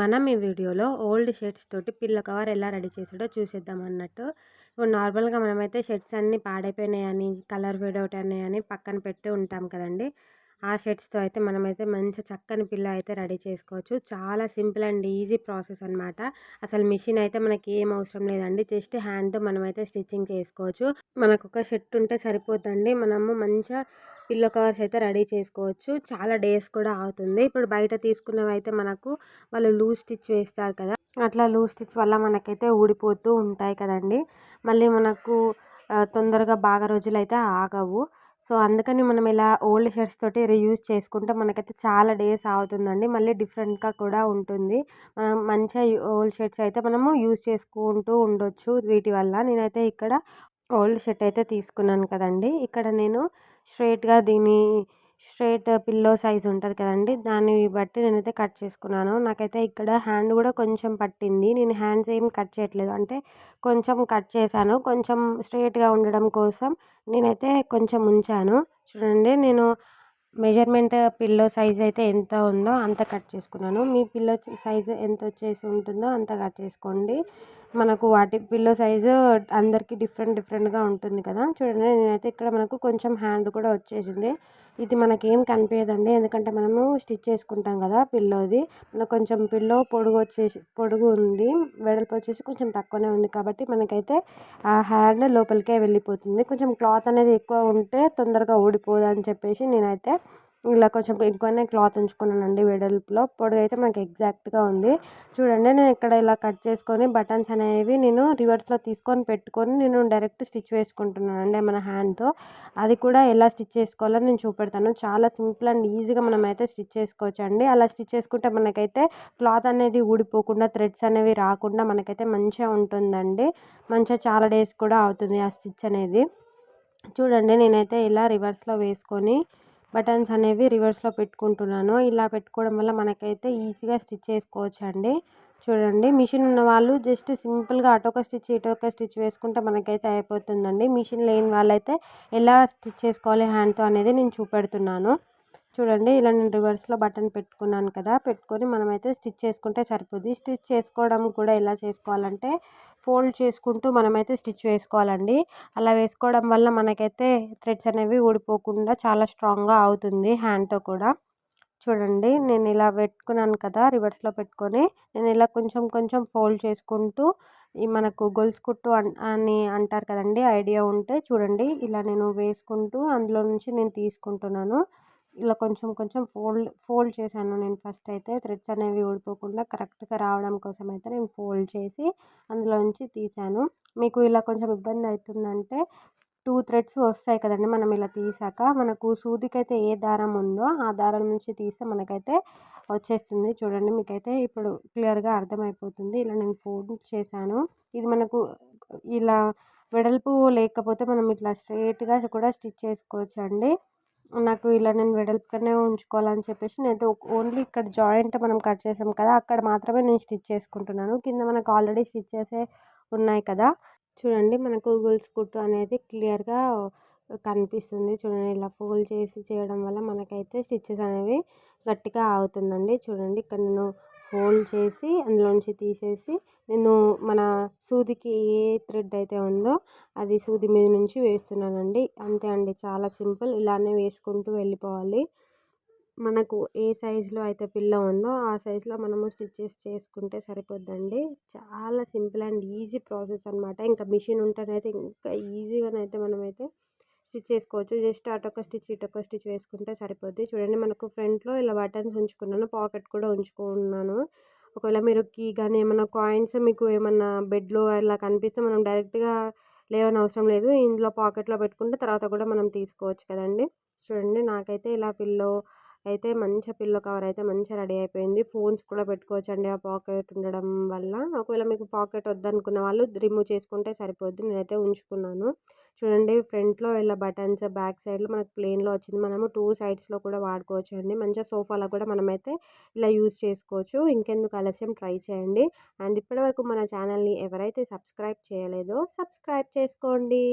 మనం ఈ వీడియోలో ఓల్డ్ షర్ట్స్ తోటి పిల్ల కవర్ ఎలా రెడీ చేసాడో చూసేద్దాం అన్నట్టు. ఇప్పుడు నార్మల్గా మనమైతే షర్ట్స్ అన్నీ పాడైపోయినాయని కలర్ ఫేడ్ అవుట్ అని పక్కన పెట్టి ఉంటాం కదండి. ఆ షర్ట్స్తో అయితే మనమైతే మంచి చక్కని పిల్ల అయితే రెడీ చేసుకోవచ్చు. చాలా సింపుల్ అండ్ ఈజీ ప్రాసెస్ అనమాట అసలు మిషన్ అయితే మనకి ఏం అవసరం లేదండి. జస్ట్ హ్యాండ్తో మనమైతే స్టిచ్చింగ్ చేసుకోవచ్చు. మనకు ఒక షర్ట్ ఉంటే సరిపోతుంది మనము మంచిగా పిల్లో కవర్స్ అయితే రెడీ చేసుకోవచ్చు. చాలా డేస్ కూడా అవుతుంది. ఇప్పుడు బయట తీసుకున్నవి అయితే మనకు వాళ్ళు లూజ్ స్టిచ్ వేస్తారు కదా. అట్లా లూజ్ స్టిచ్ వల్ల మనకైతే ఊడిపోతూ ఉంటాయి కదండి. మళ్ళీ మనకు తొందరగా బాగా రోజులు అయితే ఆగవు. సో అందుకని మనం ఇలా ఓల్డ్ షర్ట్స్ తోటి రీయూజ్ చేసుకుంటే మనకైతే చాలా డేస్ అవుతుందండి. మళ్ళీ డిఫరెంట్గా కూడా ఉంటుంది. మనం మంచిగా ఓల్డ్ షర్ట్స్ అయితే మనము యూజ్ చేసుకుంటూ ఉండొచ్చు వీటి వల్ల. నేనైతే ఇక్కడ ఓల్డ్ షర్ట్ అయితే తీసుకున్నాను కదండి. ఇక్కడ నేను స్ట్రైట్గా దీని స్ట్రైట్ పిల్లో సైజ్ ఉంటుంది కదండి. దాన్ని బట్టి నేనైతే కట్ చేసుకున్నాను. నాకైతే ఇక్కడ హ్యాండ్ కూడా కొంచెం పట్టింది. నేను హ్యాండ్స్ ఏం కట్ చేయట్లేదు. అంటే కొంచెం కట్ చేశాను. కొంచెం స్ట్రైట్గా ఉండడం కోసం నేనైతే కొంచెం ఉంచాను. చూడండి నేను మెజర్మెంట్ పిల్లో సైజ్ అయితే ఎంత ఉందో అంత కట్ చేసుకున్నాను. మీ పిల్లో సైజు ఎంత వచ్చేసి ఉంటుందో అంత కట్ చేసుకోండి. మనకు వాటి పిల్లో సైజు అందరికీ డిఫరెంట్ డిఫరెంట్గా ఉంటుంది కదా. చూడండి నేనైతే ఇక్కడ మనకు కొంచెం హ్యాండ్ కూడా వచ్చేసింది. ఇది మనకేం కనిపించదండి ఎందుకంటే మనము స్టిచ్ చేసుకుంటాం కదా పిల్లోది. మనకు కొంచెం పిల్లో పొడుగు వచ్చేసి పొడుగు ఉంది. వెడల్పు వచ్చేసి కొంచెం తక్కువనే ఉంది కాబట్టి మనకైతే ఆ హ్యాండ్ లోపలికే వెళ్ళిపోతుంది. కొంచెం క్లాత్ అనేది ఎక్కువ ఉంటే తొందరగా ఊడిపోదు అని చెప్పేసి నేనైతే ఇలా కొంచెం ఎక్కువనే క్లాత్ ఉంచుకున్నానండి వెడల్పులో. పొడుగు మనకి ఎగ్జాక్ట్గా ఉంది. చూడండి నేను ఇక్కడ ఇలా కట్ చేసుకొని బటన్స్ అనేవి నేను రివర్స్లో తీసుకొని పెట్టుకొని నేను డైరెక్ట్ స్టిచ్ వేసుకుంటున్నానండి మన హ్యాండ్తో. అది కూడా ఎలా స్టిచ్ చేసుకోవాలో నేను చూపెడతాను. చాలా సింపుల్ అండ్ ఈజీగా మనం అయితే స్టిచ్ చేసుకోవచ్చు అండి అలా స్టిచ్ చేసుకుంటే మనకైతే క్లాత్ అనేది ఊడిపోకుండా థ్రెడ్స్ అనేవి రాకుండా మనకైతే మంచిగా ఉంటుందండి. మంచిగా చాలా డేస్ కూడా అవుతుంది ఆ స్టిచ్ అనేది. చూడండి నేనైతే ఇలా రివర్స్లో వేసుకొని బటన్స్ అనేవి రివర్స్లో పెట్టుకుంటున్నాను. ఇలా పెట్టుకోవడం వల్ల మనకైతే ఈజీగా స్టిచ్ చేసుకోవచ్చు అండి చూడండి మిషన్ ఉన్న వాళ్ళు జస్ట్ సింపుల్గా అటొక స్టిచ్ ఇటొక స్టిచ్ వేసుకుంటే మనకైతే అయిపోతుందండి. మిషన్ లేని వాళ్ళైతే ఎలా స్టిచ్ చేసుకోవాలి హ్యాండ్తో అనేది నేను చూపెడుతున్నాను. చూడండి ఇలా నేను రివర్స్లో బటన్ పెట్టుకున్నాను కదా పెట్టుకొని మనమైతే స్టిచ్ చేసుకుంటే సరిపోద్ది. స్టిచ్ చేసుకోవడం కూడా ఎలా చేసుకోవాలంటే ఫోల్డ్ చేసుకుంటూ మనమైతే స్టిచ్ వేసుకోవాలండి. అలా వేసుకోవడం వల్ల మనకైతే థ్రెడ్స్ అనేవి ఊడిపోకుండా చాలా స్ట్రాంగ్గా అవుతుంది హ్యాండ్తో కూడా. చూడండి నేను ఇలా పెట్టుకున్నాను కదా రివర్స్లో పెట్టుకొని నేను ఇలా కొంచెం కొంచెం ఫోల్డ్ చేసుకుంటూ ఈ మనకు గొలుసు కుట్టు అని అంటారు కదండి ఐడియా ఉంటే చూడండి. ఇలా నేను వేసుకుంటూ అందులో నుంచి నేను తీసుకుంటున్నాను. ఇలా కొంచెం కొంచెం ఫోల్డ్ ఫోల్డ్ చేశాను నేను ఫస్ట్ అయితే. థ్రెడ్స్ అనేవి ఊడిపోకుండా కరెక్ట్గా రావడం కోసం అయితే నేను ఫోల్డ్ చేసి అందులో నుంచి తీసాను మీకు ఇలా కొంచెం ఇబ్బంది అవుతుందంటే టూ థ్రెడ్స్ వస్తాయి కదండి మనం ఇలా తీసాక. మనకు సూదికైతే ఏ దారం ఉందో ఆ దారం నుంచి తీస్తే మనకైతే వచ్చేస్తుంది. చూడండి మీకైతే ఇప్పుడు క్లియర్గా అర్థమైపోతుంది. ఇలా నేను ఫోల్డ్ చేశాను. ఇది మనకు ఇలా వెడల్పు లేకపోతే మనం ఇట్లా స్ట్రైట్గా కూడా స్టిచ్ చేసుకోవచ్చు అండి నాకు ఇలా నేను వెడల్పుగానే ఉంచుకోవాలని చెప్పేసి నేనైతే ఓన్లీ ఇక్కడ జాయింట్ మనం కట్ చేసాం కదా అక్కడ మాత్రమే నేను స్టిచ్ చేసుకుంటున్నాను. కింద మనకు ఆల్రెడీ స్టిచ్ చేసే ఉన్నాయి కదా. చూడండి మనకు గొలుసు కుట్టు అనేది క్లియర్గా కనిపిస్తుంది. చూడండి ఇలా ఫోల్డ్ చేసి చేయడం వల్ల మనకైతే స్టిచ్చెస్ అనేవి గట్టిగా అవుతుందండి చూడండి ఇక్కడ నేను ఫోల్డ్ చేసి అందులోంచి తీసేసి నేను మన సూదికి ఏ థ్రెడ్ అయితే ఉందో అది సూది మీద నుంచి వేస్తున్నానండి. అంతే అండి. చాలా సింపుల్. ఇలానే వేసుకుంటూ వెళ్ళిపోవాలి. మనకు ఏ సైజులో అయితే పిల్ల ఉందో ఆ సైజులో మనము స్టిచ్చెస్ చేసుకుంటే సరిపోద్దండి. చాలా సింపుల్ అండ్ ఈజీ ప్రాసెస్ అనమాట ఇంకా మిషన్ ఉంటేనైతే ఇంకా ఈజీగానైతే మనమైతే స్టిచ్ చేసుకోవచ్చు. జస్ట్ అటొక స్టిచ్ ఇటొక స్టిచ్ వేసుకుంటే సరిపోద్ది. చూడండి మనకు ఫ్రంట్లో ఇలా బటన్స్ ఉంచుకున్నాను. పాకెట్ కూడా ఉంచుకున్నాను. ఒకవేళ మీరు కీ కానీ ఏమైనా కాయిన్స్ మీకు ఏమన్నా బెడ్లో ఇలా కనిపిస్తే మనం డైరెక్ట్గా లేవని అవసరం లేదు. ఇందులో పాకెట్లో పెట్టుకుంటే తర్వాత కూడా మనం తీసుకోవచ్చు కదండి. చూడండి నాకైతే ఇలా పిల్లో అయితే మంచిగా పిల్లో కవర్ అయితే మంచిగా రెడీ అయిపోయింది. ఫోన్స్ కూడా పెట్టుకోవచ్చు అండి ఆ పాకెట్ ఉండడం వల్ల. ఒకవేళ మీకు పాకెట్ వద్దనుకున్న వాళ్ళు రిమూవ్ చేసుకుంటే సరిపోద్ది. నేనైతే ఉంచుకున్నాను. చూడండి ఫ్రంట్లో ఇలా బటన్స్ బ్యాక్ సైడ్లో మనకు ప్లెయిన్లో వచ్చింది. మనము టూ సైడ్స్లో కూడా వాడుకోవచ్చు అండి మంచిగా సోఫాలో కూడా మనమైతే ఇలా యూజ్ చేసుకోవచ్చు. ఇంకెందుకు ఆలస్యం? ట్రై చేయండి. అండ్ ఇప్పటివరకు మన ఛానల్ని ఎవరైతే సబ్స్క్రైబ్ చేయలేదో సబ్స్క్రైబ్ చేసుకోండి.